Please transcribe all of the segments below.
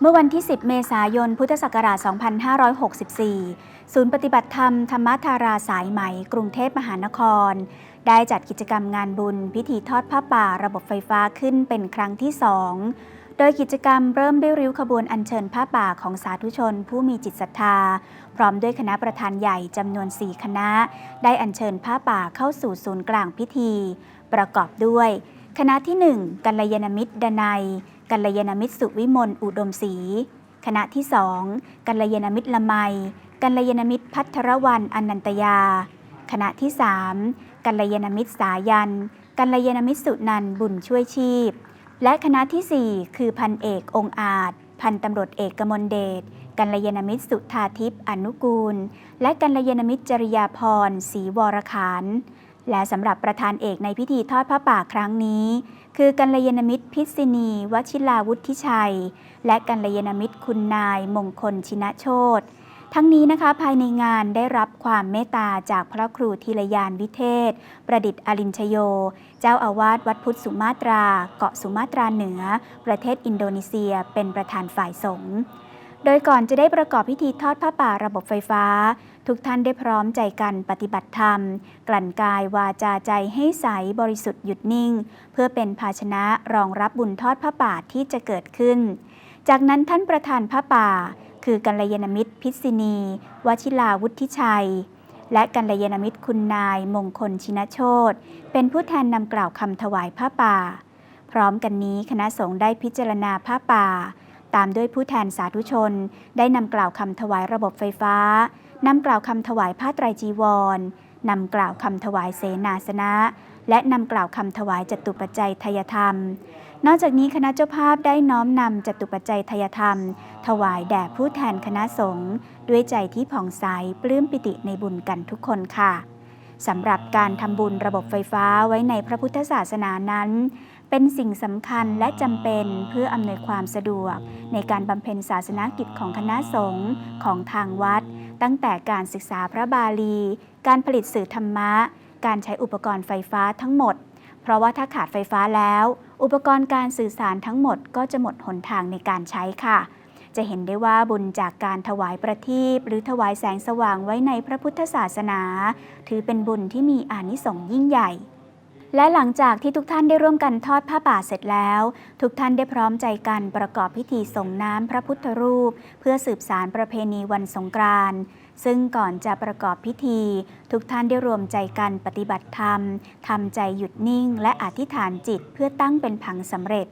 เมื่อวันที่ 10 เมษายน พุทธศักราช 2564 ศูนย์ปฏิบัติธรรม ธรรมธาราสายไหม กรุงเทพมหานคร ได้จัดกิจกรรมงานบุญ พิธีทอดผ้าป่าระบบไฟฟ้าขึ้นเป็นครั้งที่สองโดยกิจกรรมเริ่มด้วยริ้วขบวนอัญเชิญผ้าป่าของสาธุชน ผู้มีจิตศรัทธา พร้อมด้วยคณะประธานใหญ่จำนวน 4 คณะ ได้อัญเชิญผ้าป่าเข้าสู่ศูนย์กลางพิธี ประกอบด้วย คณะที่ 1 กัลยาณมิตรดนัย กัลยาณมิตรสุวิมลอุดมศรีคณะที่2กัลยาณมิตรละไมกัลยาณมิตรพัทรวันอนันตยา คณะที่3กัลยาณมิตรสายัน กัลยาณมิตรสุนันบุญช่วยชีพ และคณะที่สี่คือพันเอกองอาจ พันตำรวจเอกกมลเดชกัลยาณมิตรสุธาทิพย์อนุกูล และกัลยาณมิตรจริยาพรศรีวรขาน และสำหรับประธานเอกในพิธีทอดพระป่าครั้งนี้ คือกัลยาณมิตรพิษิณีวชิราวุฒิชัย และกัลยาณมิตรคุณนายมงคลชินะโชตทั้งนี้นะคะภายในงานได้รับความเมตตาจากพระครูธีรยานวิเทศ ประดิษฐ์อรินชโย เจ้าอาวาสวัดพุทธสุมาตรา เกาะสุมาตราเหนือ ประเทศอินโดนีเซียเป็นประธานฝ่ายสงฆ์โดยก่อนจะได้ประกอบพิธีทอดผ้าป่าระบบไฟฟ้า ทุกท่านได้พร้อมใจกันปฏิบัติธรรม กลั่นกายวาจาใจให้ใสบริสุทธิ์หยุดนิ่ง เพื่อเป็นภาชนะรองรับบุญทอดผ้าป่าที่จะเกิดขึ้น จากนั้นท่านประธานผ้าป่า คือกัลยาณมิตรพิษิณี วชิลาวุฒิชัย และกัลยาณมิตรคุณนายมงคลชินโชตเป็นผู้แทนนำกล่าวคำถวายผ้าป่า พร้อมกันนี้คณะสงฆ์ได้พิจารณาผ้าป่า ตามด้วยผู้แทนสาธุชน ได้นำกล่าวคำถวายระบบไฟฟ้านำกล่าวคำถวายผ้าไตรจีวรนำกล่าวคำถวายเสนาสนะ และนำกล่าวคำถวายจตุปัจจัยทยธรรม นอกจากนี้คณะเจ้าภาพได้น้อมนำจตุปัจจัยทยธรรม ถวายแด่ผู้แทนคณะสงฆ์ด้วยใจที่ผ่องใสปลื้มปิติในบุญกันทุกคนค่ะ สำหรับการทำบุญระบบไฟฟ้าไว้ในพระพุทธศาสนานั้น เป็นสิ่งสำคัญและจำเป็นเพื่ออำนวยความสะดวก ในการบำเพ็ญศาสนากิจของคณะสงฆ์ของทางวัด ตั้งแต่การศึกษาพระบาลี การผลิตสื่อธรรมะ การใช้อุปกรณ์ไฟฟ้าทั้งหมด เพราะว่าถ้าขาดไฟฟ้าแล้ว อุปกรณ์การสื่อสารทั้งหมดก็จะหมดหนทางในการใช้ค่ะ จะเห็นได้ว่าบุญจากการถวายประทีปหรือถวายแสงสว่างไว้ในพระพุทธศาสนา ถือเป็นบุญที่มีอานิสงส์ยิ่งใหญ่และหลังจากที่ทุกท่านได้ร่วมกันทอดผ้าป่าเสร็จแล้ว ทุกท่านได้พร้อมใจกันประกอบพิธีส่งน้ำพระพุทธรูป เพื่อสืบสารประเพณีวันสงกรานต์ ซึ่งก่อนจะประกอบพิธี ทุกท่านได้รวมใจกันปฏิบัติธรรมทำใจหยุดนิ่ง และอธิษฐานจิตเพื่อตั้งเป็นผังสำเร็จ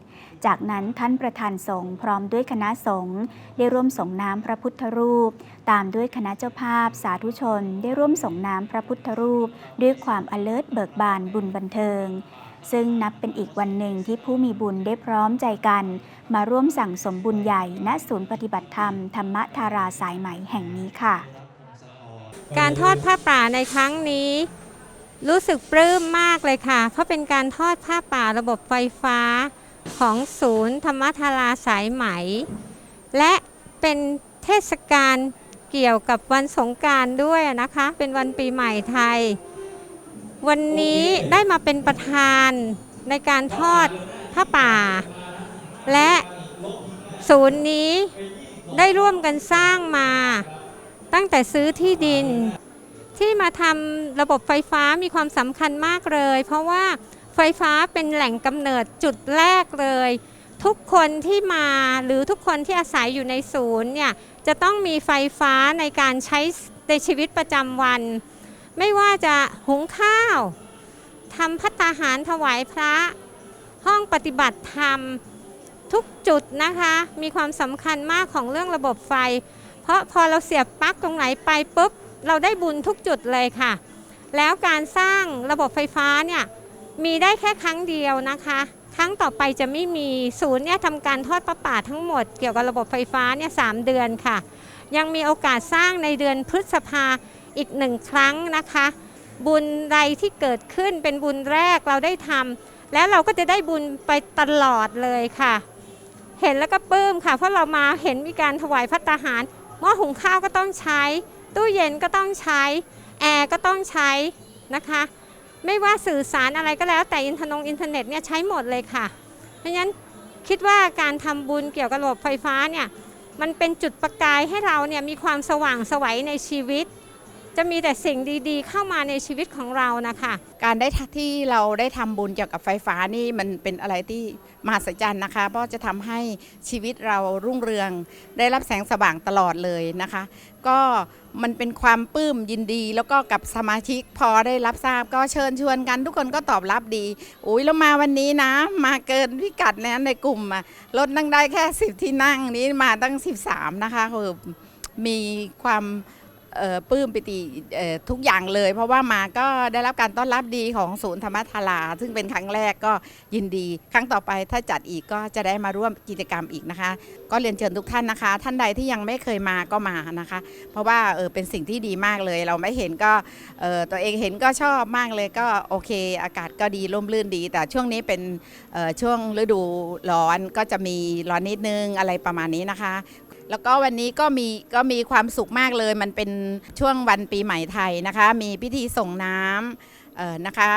จากนั้นท่านประธานสงฆ์พร้อมด้วยคณะสงฆ์ได้ร่วมส่งน้ำพระพุทธรูป ตามด้วยคณะเจ้าภาพสาธุชน ได้ร่วมส่งน้ำพระพุทธรูป ด้วยความอเลิศเบิกบานบุญบันเทิงซึ่งนับเป็นอีกวันหนึ่งที่ผู้มีบุญได้พร้อมใจกัน มาร่วมสั่งสมบุญใหญ่ณศูนย์ปฏิบัติธรรม ธรรมธาราสายไหมแห่งนี้ค่ะ การทอดผ้าป่าในครั้งนี้ รู้สึกปลื้มมากเลยค่ะ เพราะเป็นการทอดผ้าป่าระบบไฟฟ้าของศูนย์ธรรมทาราสายไหม และเป็นเทศกาลเกี่ยวกับวันสงการด้วยนะคะ เป็นวันปีใหม่ไทย วันนี้ได้มาเป็นประธานในการทอดผ้าป่า และศูนย์นี้ได้ร่วมกันสร้างมา ตั้งแต่ซื้อที่ดิน ที่มาทำระบบไฟฟ้ามีความสำคัญมากเลย เพราะว่าไฟฟ้าเป็นแหล่งกำเนิดจุดแรกเลย ทุกคนที่มาหรือทุกคนที่อาศัยอยู่ในศูนย์เนี่ยจะต้องมีไฟฟ้าในการใช้ในชีวิตประจำวัน ไม่ว่าจะหุงข้าวทำพัตาหารถวายพระ ห้องปฏิบัติธรรม ทุกจุดนะคะ มีความสำคัญมากของเรื่องระบบไฟ เพราะพอเราเสียบปลั๊กตรงไหนไปปุ๊บเราได้บุญทุกจุดเลยค่ะ แล้วการสร้างระบบไฟฟ้าเนี่ยมีได้แค่ครั้งเดียวนะคะ ครั้งต่อไปจะไม่มีศูนย์เนี่ยทำการทอดประป่าทั้งหมดเกี่ยวกับระบบไฟฟ้าเนี่ยสามเดือนค่ะ ยังมีโอกาสสร้างในเดือนพฤษภาอีกหนึ่งครั้งนะคะ บุญใดที่เกิดขึ้นเป็นบุญแรกเราได้ทำแล้วเราก็จะได้บุญไปตลอดเลยค่ะ เห็นแล้วก็ปลื้มค่ะ เพราะเรามาเห็นมีการถวายพัตตาหาร หม้อหุงข้าวก็ต้องใช้ ตู้เย็นก็ต้องใช้ แอร์ก็ต้องใช้นะคะ ไม่ว่าสื่อสารอะไรก็แล้วแต่อินเทนงอินเทอร์เน็ตเนี่ยใช้หมดเลยค่ะ เพราะฉะนั้นคิดว่าการทำบุญเกี่ยวกับระบบไฟฟ้าเนี่ยมันเป็นจุดประกายให้เราเนี่ยมีความสว่างสวัยในชีวิต จะมีแต่สิ่งดีๆ เข้ามาในชีวิตของเรานะคะการได้ที่เราได้ทำบุญเกี่ยวกับไฟฟ้านี่มันเป็นอะไรที่มหัศจรรย์นะคะ เพราะจะทำให้ชีวิตเรารุ่งเรือง ได้รับแสงสว่างตลอดเลยนะคะ ก็มันเป็นความปลื้มยินดี แล้วก็กับสมาชิกพอได้รับทราบก็เชิญชวนกัน ทุกคนก็ตอบรับดี อุ้ยแล้วมาวันนี้นะ มาเกินพิกัดนะในกลุ่มอะรถนั่งได้แค่ 10 ที่นั่งนี้มาตั้ง 13 นะคะคือมีความ ปลื้มปิติทุกอย่างเลย เพราะว่ามาก็ได้รับการต้อนรับดีของศูนย์ธรรมทาราซึ่งเป็นครั้งแรกก็ยินดี ครั้งต่อไปถ้าจัดอีกก็จะได้มาร่วมกิจกรรมอีกนะคะ ก็เรียนเชิญทุกท่านนะคะ ท่านใดที่ยังไม่เคยมาก็มานะคะ เพราะว่าเออเป็นสิ่งที่ดีมากเลย เราไม่เห็นก็เออตัวเองเห็นก็ชอบมากเลยก็โอเค อากาศก็ดีร่มรื่นดี แต่ช่วงนี้เป็นช่วงฤดูร้อนก็จะมีร้อนนิดนึงอะไรประมาณนี้นะคะ แล้วก็วันนี้ก็มีก็มีความสุขมากเลย มันเป็นช่วงวันปีใหม่ไทยนะคะ มีพิธีส่งน้ำเออนะคะ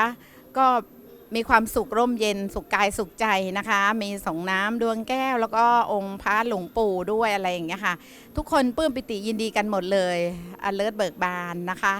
ก็มีความสุขร่มเย็นสุขกายสุขใจนะคะ มีส่งน้ำดวงแก้ว แล้วก็องค์พระหลวงปู่ด้วยอะไรอย่างเงี้ยค่ะ ทุกคนปลื้มปิติยินดีกันหมดเลยอเลิศเบิกบานนะคะ